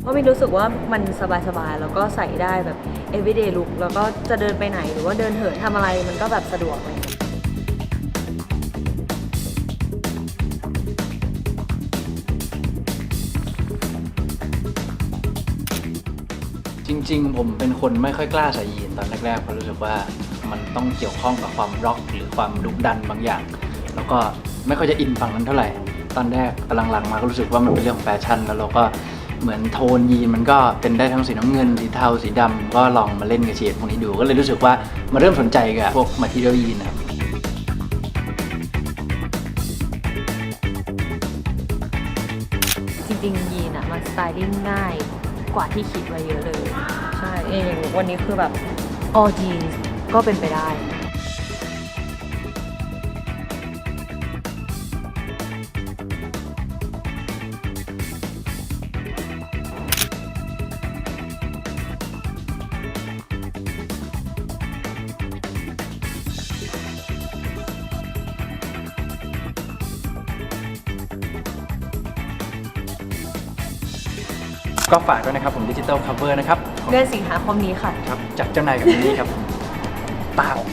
เพราะมินรู้สึกว่ามันสบายๆ แล้วก็ใส่ได้แบบ everyday look แล้วก็จะเดินไปไหนหรือว่าเดินเหินทำอะไรมันก็แบบสะดวกเลยจริง ๆ ผมเป็นคนไม่ค่อยกล้าใส่ยีนตอนแรกๆเพราะรู้สึกว่า มันต้องเกี่ยวข้องกับความร็อกหรือความดุดันบางอย่าง แล้วก็ไม่ค่อยจะอินฝั่งนั้นเท่าไหร่ ตอนแรกกำลังๆมาก็รู้สึกว่ามันเป็นเรื่องของแฟชั่น แล้วเราก็เหมือนโทนยีนมันก็เป็นได้ทั้งสีน้ำเงิน สีเทาสีดำก็ลองมาเล่นกับเฉดพวกนี้ดู ก็เลยรู้สึกว่ามาเริ่มสนใจกับพวกมาทีเรียลยีนนะครับจริงๆยีนอะมันสไตลิ่งง่ายกว่าที่คิดไว้เยอะเลย ใช่เองวันนี้คือแบบ all jeans ก็เป็นไปได้ก็ฝากด้วยนะครับผมดิจิตอลคัฟเวอร์นะครับเดือนสิงหาคมนี้ค่ะ ครับจากเจ้านายกับนี้ครับ ตา